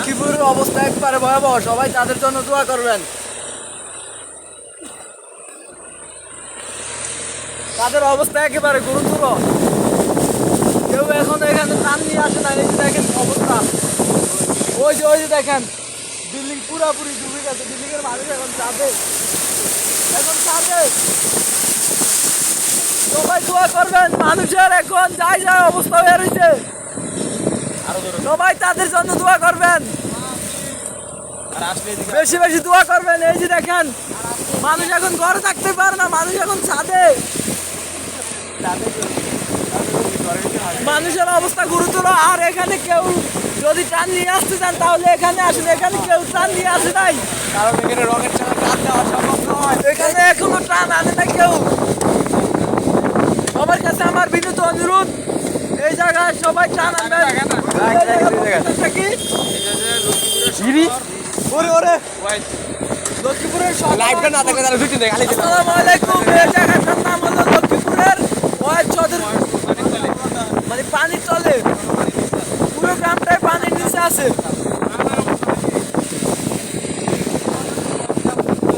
লক্ষ্মীপুরের অবস্থা একবারে ভয়াবহ। সবাই তাদের জন্য দোয়া করবেন। তাদের অবস্থা একেবারে গুরুতর। কেউ এখন এখানে টান নিয়ে আসে না এই দেখেন অবস্থা। ওই যে ওই যে দেখেন, বিল্ডিং পুরাপুরি ডুবে গেছে। বিল্ডিং এর মানুষ এখন যাবে। এখন যাবে। সবাই দোয়া করবেন, মানুষের এখন যাই যায় অবস্থা হয়ে রয়েছে। সবাই তাদের জন্য দোয়া করবেন। বেশি বেশি দোয়া করবেন। এই যে দেখেন মানুষ এখন ঘরে থাকতে পারে না মানুষ এখন ছাদে। মানুষের অবস্থা গুরুতর। আর এখানে কেউ যদি টান নিয়ে আসতে চান তাহলে এখানে আসেন। এখানে কেউ টান নিয়ে আসে নাই। কারণ এখানে ছাড়া টান দেওয়া সম্ভব নয়। এখানে এখনও টান আনে না কেউ। সবার কাছে আমার বিনীত অনুরোধ এই জায়গায় সবাই টান আনবেন। এই জায়গায় বক্তব্যটা কি? ওরে ওরে। লক্ষ্মীপুরের লাইভটা না থাকলে তারা ছুটি দেয় আসসালামু আলাইকুম এই জায়গাটার নাম হলো লক্ষ্মীপুরের ওয়াইড চৌধুরী মানে পানি চলে পুরো গ্রামটাই পানির নিচে আছে।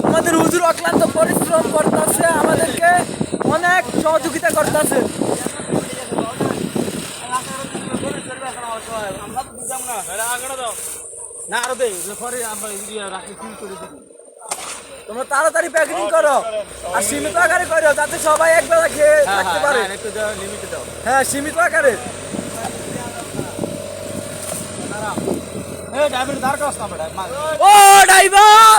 আমাদের হুজুর অক্লান্ত পরিশ্রম করতেছে আমাদেরকে অনেক সহযোগিতা করতেছে। না আরও দেই পরে আমরা রাখি ফিল করে দিই তোমরা তাড়াতাড়ি প্যাকেটিং করো আর সীমিত আকারে করো যাতে সবাই একবেলা খেয়ে থাকতে পারে একটু দাও লিমিটে দাও হ্যাঁ সীমিত আকারে ও ড্রাইভার